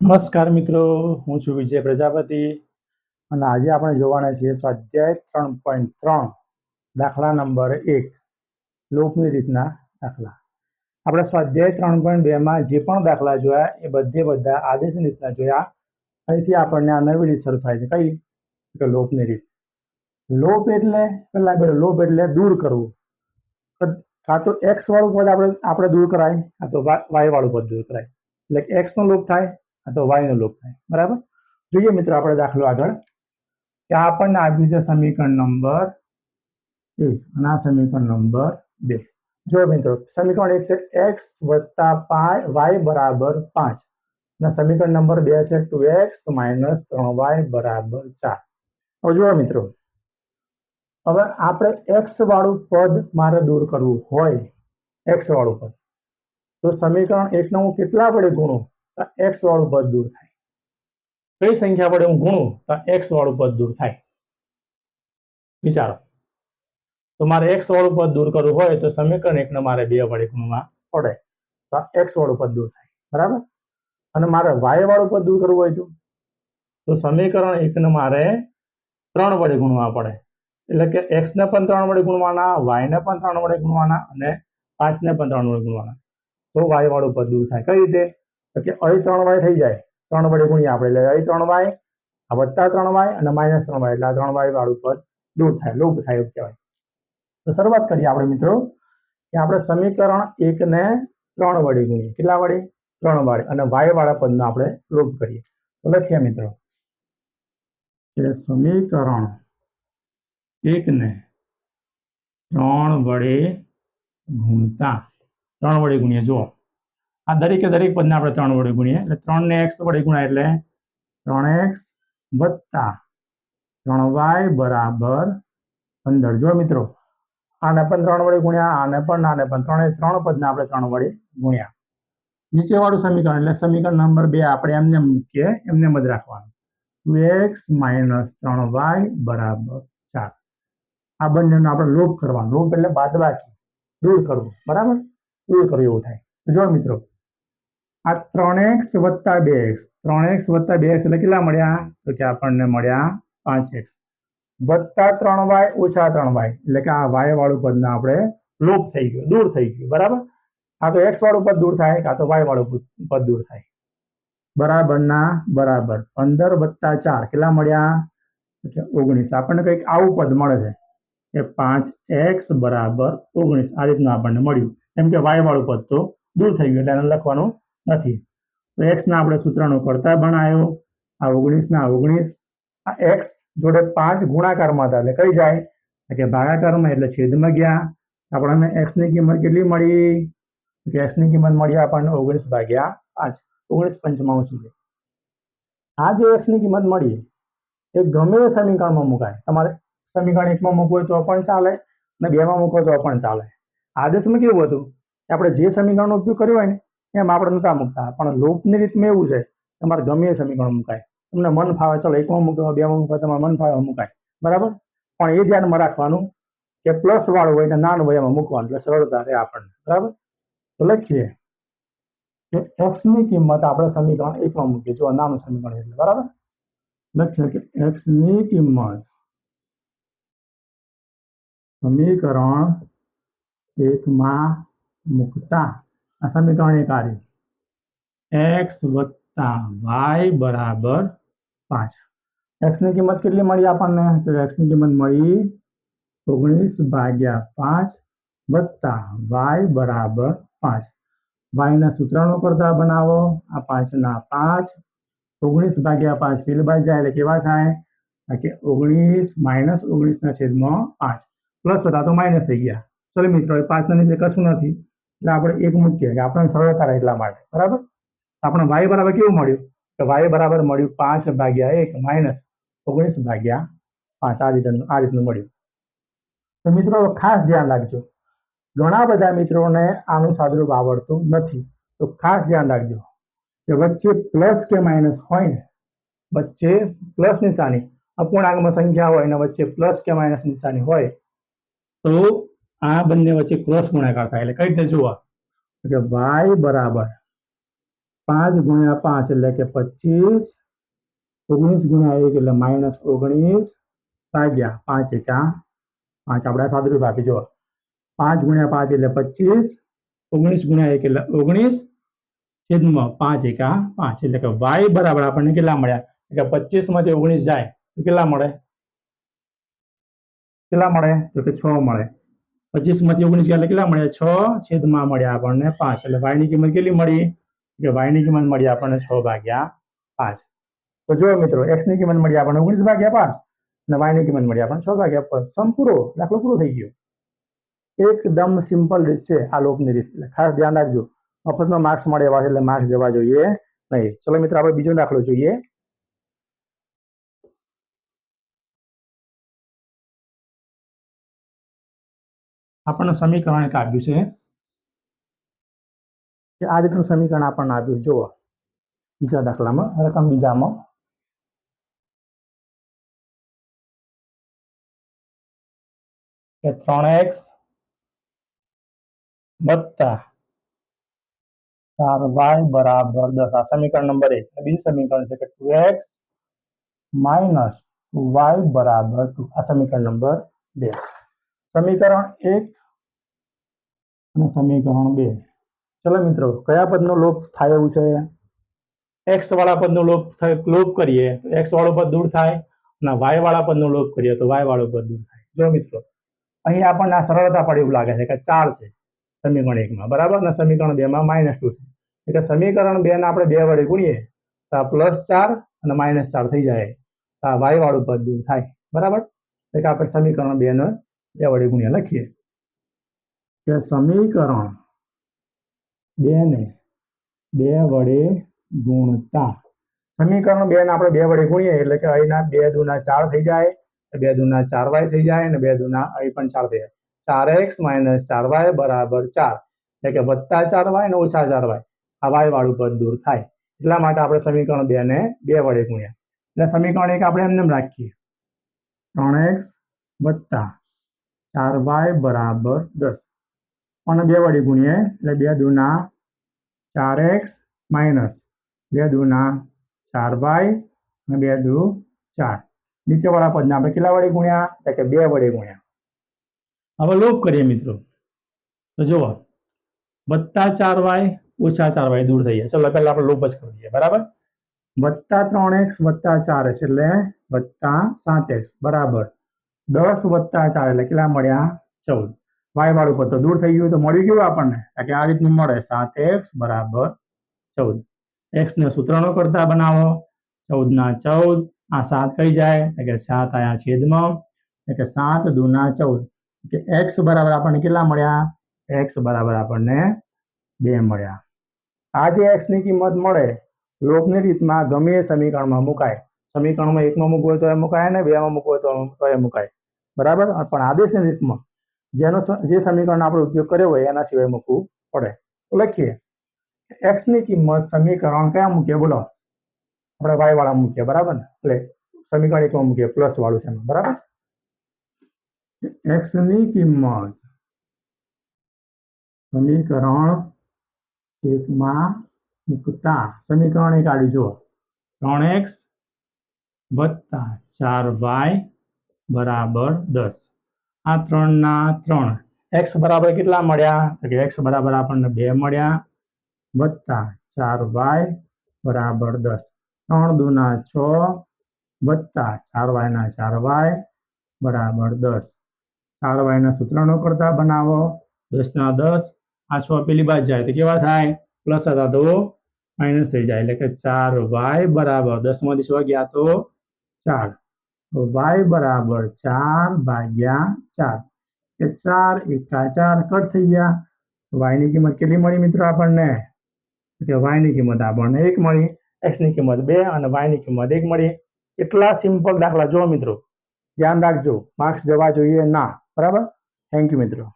નમસ્કાર મિત્રો, હું છું વિજય પ્રજાપતિ અને આજે આપણે જોવાના છીએ સ્વાધ્યાય ત્રણ પોઈન્ટ ત્રણ, દાખલા નંબર એક, લોપની રીતના દાખલા. આપણે સ્વાધ્યાય ત્રણ પોઈન્ટ બેમાં જે પણ દાખલા જોયા, એ બધે બધા આદેશની રીતના જોયા. અહીંથી આપણને આ નવી રીત શરૂ થાય છે. કઈ? કે લોપની રીત. લોપ એટલે પેલા પેલો લોપ એટલે દૂર કરવું. કાં તો એક્સ વાળું પદ આપણે આપણે દૂર કરાય, કાં તો વાય વાળું પદ દૂર કરાય. એટલે એક્સ નો લોપ થાય તો વાયનો લોપ થાય. બરાબર? જોઈએ મિત્રો આપણે દાખલો આગળ. કે આપણને આપ્યું છે સમીકરણ નંબર એક અને આ સમીકરણ નંબર બે. જો મિત્રો, સમીકરણ એક છે એક્સ વત્તા પાય વાય બરાબર પાંચ. અને સમીકરણ નંબર બે છે ટુ એક્સ માઇનસ ત્રણ વાય બરાબર ચાર. હવે જુઓ મિત્રો, હવે આપણે એક્સ વાળું પદ મારે દૂર કરવું હોય એક્સ વાળું પદ. તો સમીકરણ એકનો હું કેટલા વડે ગુણું? તો એક્સ વાળું પદ દૂર થાય. કઈ સંખ્યા વડે હું ગુણું, તો એક્સ વાળું પદ દૂર થાય. વિચારો. તો મારે એક્સ વાળું પદ દૂર કરવું હોય તો સમીકરણ એકને મારે બે વડે ગુણવા પડે. તો એક્સ વાળું પદ દૂર થાય. બરાબર? અને મારે વાય વાળું પદ દૂર કરવું હોય તો? તો સમીકરણ એકને મારે ત્રણ વડે ગુણવા પડે. એટલે કે એક્સ ને પણ ત્રણ વડે ગુણવાના વાય ને પણ ત્રણ વડે ગુણવાના અને પાંચ ને પણ ત્રણ વડે ગુણવાના. તો વાય વાળું પદ દૂર થાય. કઈ રીતે? કે અહીં ત્રણ વાય થઈ જાય. ત્રણ વડે ગુણ્યા આપણે એટલે અહીં ત્રણ વાય, આ વત્તા ત્રણ વાય અને માઇનસ ત્રણ વાય. એટલે આ ત્રણ વાય વાળું પદ દૂર થાય. લોપ થાય એવું કહેવાય. તો શરૂઆત કરીએ આપણે મિત્રો કે આપણે સમીકરણ એકને ત્રણ વડે ગુણીએ. કેટલા વડે? ત્રણ વડે અને વાય વાળા પદનો આપણે લોપ કરીએ. તો લખીએ મિત્રો. કે સમીકરણ એકને ત્રણ વડે ગુણતા. ત્રણ વડે ગુણીએ. જુઓ. આ દરેકે દરેક પદને આપણે ત્રણ વડે ગુણીએ. એટલે ત્રણ ને એક્સ વડે ગુણાય એટલે ત્રણ એક્સ વત્તા ત્રણ વાય બરાબર પંદર. જો મિત્રો, આને પણ ત્રણ વડે ગુણ્યા, આને પણ આને પણ ત્રણે. ત્રણ પદને આપણે ત્રણ વડે ગુણ્યા. નીચેવાળું સમીકરણ, એટલે સમીકરણ નંબર બે આપણે એમને મૂકીએ, એમને જ રાખવાનું. ટુ એક્સ માઇનસ ત્રણ વાય બરાબર ચાર. આ બંનેનો આપણે લોપ કરવાનો. લોપ એટલે બાદબાકી. દૂર કરવું. બરાબર? દૂર કરવું એવું થાય. જો મિત્રો આ ત્રણ એક્સ વત્તા બે એક્સ. ત્રણ એક્સ વત્તા બે એક્સ એટલે કેટલા મળ્યા? તો કે આપણને મળ્યા પાંચ એક્સ. વત્તા ત્રણ વાય ઓછા ત્રણ વાય. એટલે કે આ વાય વાળું પદને આપણે લોપ થઈ ગયું, દૂર થઈ ગયું. બરાબર? આ તો એક્સ વાળું પદ દૂર થાય કાં તો વાય વાળું પદ- દૂર થાય. બરાબરના બરાબર. પંદર વત્તા ચાર. કેટલા મળ્યા? તો ઓગણીસ. આપણને કંઈક આવું પદ મળે છે. કે પાંચ એક્સ બરાબર ઓગણીસ. આ રીતનું આપણને મળ્યું. કેમ કે વાય વાળું પદ તો દૂર થઈ ગયું. એટલે એને લખવાનું નથી. તો એક્સના આપણે સૂત્રનો કરતા બનાવ્યો આ ઓગણીસના ઓગણીસ. આ એક્સ જોડે પાંચ ગુણાકારમાં હતા. એટલે કઈ જાય? કે ભાગાકારમાં એટલે છેદમાં ગયા. આપણને એક્સની કિંમત કેટલી મળી? તો કે એક્સની કિંમત મળી આપણને ઓગણીસ ભાગ્યા પાંચ. ઓગણીસ પંચમાં સુધી આ જે એક્સની કિંમત મળી, એ ગમે એ સમીકરણમાં મુકાય. તમારે સમીકરણ એકમાં મૂકવું હોય તો પણ ચાલે અને બેમાં મૂકવો તો પણ ચાલે. આદેશમાં કેવું હતું? કે આપણે જે સમીકરણનો ઉપયોગ કર્યો હોય ને એમ આપણે નતા મૂકતા. પણ લોપની રીતમાં એવું છે, તમારે ગમે એ સમીકરણ મુકાય. તમને મન ફાવે, ચાલો એકમાં મૂકવા બેમાં મૂકવા તમારે મન ફાવે મુકાય. બરાબર? પણ એ ધ્યાનમાં રાખવાનું કે પ્લસ વાળું હોય ને નાનું હોય એમાં મૂકવાનું, એટલે સરળતા રહે આપણને. બરાબર? તો લખીએ. કે એક્સની કિંમત આપણે સમીકરણ એકમાં મૂકીએ, જો નાનું સમીકરણ એટલે. બરાબર? લખીએ કે એક્સની કિંમત સમીકરણ એકમાં મૂકતા સમીકરણ એક આ રહ્યું. એક્સ વત્તા વાય બરાબર પાંચ એક્સની કિંમત કેટલી મળી આપણને? તો એક્સની કિંમત મળી ઓગણીસ ભાગ્યા પાંચ વત્તા વાય બરાબર પાંચ. વાયના સૂત્રનો કરતા બનાવો. આ પાંચના પાંચ. ઓગણીસ ભાગ્યા પાંચ પેલી બાજુ જાય એટલે કેવા થાય? આ કે ઓગણીસ માઇનસ ઓગણીસના છેદમાં પાંચ. પ્લસ હતા તો માઇનસ થઈ ગયા. ચલો મિત્રો, એ પાંચના નીચે કશું નથી. એટલે આપણે એક મૂકીએ કે આપણને સરળતા રહે એટલા માટે. બરાબર? આપણે વાય બરાબર કેવું મળ્યું? તો વાય બરાબર મળ્યું પાંચ ભાગ્યા એક માઇનસ ઓગણીસ ભાગ્યા પાંચ. આ રીતનું આ રીતનું મળ્યું. તો મિત્રો ખાસ ધ્યાન રાખજો. ઘણા બધા મિત્રોને આનું સાદરૂપ આવડતું નથી. તો ખાસ ધ્યાન રાખજો કે વચ્ચે પ્લસ કે માઇનસ હોય ને, વચ્ચે પ્લસ નિશાની, અપૂર્ણાંકમાં સંખ્યા હોય અને વચ્ચે પ્લસ કે માઇનસ નિશાની હોય, તો આ બંને વચ્ચે ક્રોસ ગુણાકાર થાય. એટલે કઈ રીતે જુઓ? એટલે y બરાબર પાંચ ગુણ્યા પાંચ એટલે કે પચીસ, ઓગણીસ ગુણ્યા એક એટલે માઇનસ ઓગણીસ ભાગ્યા પાંચ એકા પાંચ આપણે સાદુરૂપ આપી, જુઓ. પાંચ ગુણ્યા પાંચ એટલે પચીસ, ઓગણીસ ગુણ્યા એક એટલે ઓગણીસ, છેદમાં પાંચ એકા પાંચ એટલે કે વાય બરાબર આપણને કેટલા મળ્યા? એટલે પચીસમાંથી ઓગણીસ જાય તો કેટલા મળે? કેટલા મળે? તો કે છ મળે. પચીસમાંથી ઓગણીસ ગયા કેટલા મળ્યા છ છેદમાં મળ્યા આપણને પાંચ. એટલે વાયની કિંમત કેટલી મળી? કે વાયની કિંમત મળી આપણને છ ભાગ્યા પાંચ. તો જો મિત્રો એક્સની કિંમત મળી આપણને ઓગણીસ ભાગ્યા પાંચ. અને વાયની કિંમત મળી આપણને છ ભાગ્યા પાંચ. સમ પૂરો. દાખલો પૂરો થઈ ગયો. એકદમ સિમ્પલ રીત છે આ લોપની રીત. એટલે ખાસ ધ્યાન રાખજો. મફતમાં માર્ક્સ મળે એવા છે એટલે માર્ક્સ જવા જોઈએ નહીં. ચલો મિત્રો, આપણે બીજો દાખલો જોઈએ. આપણને સમીકરણ એક આપ્યું છે. કે આ રીતનું સમીકરણ આપણને આપ્યું. જુઓ, બીજા દાખલામાં, રકમ બીજામાં. કે ત્રણ એક્સ વત્તા ચાર વાય બરાબર દસ. આ સમીકરણ નંબર એક. બીજું સમીકરણ છે કે ટુ એક્સ માઇનસ વાય બરાબર ટુ. આ સમીકરણ નંબર બે. સમીકરણ એક અને સમીકરણ બે. ચલો મિત્રો, કયા પદનો લોપ થાય એવું છે? એક્સ વાળા પદનો લોપ લોપ કરીએ તો એક્સ વાળો પદ દૂર થાય અને વાય વાળા પદનો લોપ કરીએ તો વાય વાળો પદ દૂર થાય. જો મિત્રો, અહીં આપણને આ સરળતા પડે એવું લાગે છે કે ચાર છે સમીકરણ એકમાં, બરાબર? અને સમીકરણ બેમાં માઇનસ ટુ છે. એટલે સમીકરણ બે આપણે બે વડે ગુણીએ તો આ પ્લસ ચાર અને માઇનસ ચાર થઈ જાય. તો આ વાય વાળું પદ દૂર થાય. બરાબર? એટલે કે આપણે સમીકરણ બે ને બે વડે ગુણ્યા લખીએ. કે સમીકરણ બે ને બે વડે ગુણતા. સમીકરણ બે ને આપણે બે વડે ગુણીએ એટલે કે અહીંના બે દુના ચાર થઈ જાય, બે દુના ચાર વાય થઈ જાય અને બે દુના અહીં પણ ચાર થઈ જાય. ચાર એક્સ માઇનસ ચાર વાય બરાબર ચાર. એટલે કે વત્તા ચાર વાય અને ઓછા ચાર વાય. આ વાય વાળું પદ દૂર થાય. એટલા માટે આપણે સમીકરણ બે ને બે વડે ગુણ્યા. એટલે સમીકરણ એક આપણે એમને એમ રાખીએ. ત્રણ એક્સ વત્તા ચાર વાય બરાબર દસ. અને બે વડે ગુણીએ એટલે બે દૂના ચાર એક્સ માઇનસ બે દૂના ચાર વાય અને બે દુ ચાર. નીચેવાળા પદને આપણે કેટલા વડે ગુણ્યા? એટલે કે બે વડે ગુણ્યા. હવે લોપ કરીએ મિત્રો. તો જુઓ. વત્તા ચાર વાય ઓછા ચાર વાય દૂર થઈ જાય. ચલો પહેલાં આપણે લોપ જ કરી દઈએ બરાબર? વત્તા ત્રણ એક્સ વત્તા ચાર એક્સ એટલે વત્તા સાત એક્સ. બરાબર. દસ વત્તા ચાર એટલે કેટલા મળ્યા? ચૌદ. વાય વાળું પદ તો દૂર થઈ ગયું તો મળ્યું ગયું આપણને? કે આ રીતનું મળે. સાત એક્સ બરાબર ચૌદ. એક્સ ને સૂત્રનો કરતા બનાવો. ચૌદ ના ચૌદ. આ સાત કઈ જાય? એટલે કે સાત આયા છેદમાં. એટલે કે સાત દૂના ચૌદ. કે એક્સ બરાબર આપણને કેટલા મળ્યા? એક્સ બરાબર આપણને બે મળ્યા. આ જે એક્સની કિંમત મળે, લોકની રીતમાં ગમે એ સમીકરણમાં મુકાય. સમીકરણમાં એકમાં મૂકવું હોય તો એ મુકાય ને બેમાં મૂકવું હોય તો એ મુકાય. બરાબર? પણ આદેશની રીતમાં જેનો જે સમીકરણ આપણે ઉપયોગ કર્યો હોય એના સિવાય મૂકવું પડે. તો લખીએ. એક્સની કિંમત સમીકરણ કયા મૂકીએ? બોલો. આપણે વાય વાળા મૂકીએ, બરાબર? ને એટલે સમીકરણ એકમાં મૂકીએ પ્લસ વાળું છે બરાબર? એક્સની કિંમત સમીકરણ એકમાં મૂકતા, સમીકરણ એક આડી જુઓ. ત્રણ એક્સ વત્તા ચાર વાય બરાબર દસ. આ ત્રણના ત્રણ. એક્સ બરાબર કેટલા મળ્યા? તો કે એક્સ બરાબર આપણને બે મળ્યા. વત્તા ચાર વાય બરાબર દસ. ત્રણ દુના છ વત્તા ચાર વાયના ચાર વાય બરાબર દસ. ચાર વાયના સૂત્રનો કરતા બનાવો. દસના દસ. આ છ પેલી બાજુ જાય તો કેવા થાય? પ્લસ હતા તો માઇનસ થઈ જાય. એટલે કે ચાર વાય બરાબર દસમાંથી છ ગયા તો ચાર. તો વાય બરાબર ચાર ભાગ્યા ચાર. કે ચાર એકા ચાર કટ થઈ ગયા. વાયની કિંમત કેટલી મળી મિત્રો આપણને? કે વાયની કિંમત આપણને એક મળી. એક્સની કિંમત બે અને વાયની કિંમત એક મળી. એટલા સિમ્પલ દાખલા જો મિત્રો. ધ્યાન રાખજો. માર્ક્સ જવા જોઈએ ના. બરાબર? થેન્ક યુ મિત્રો.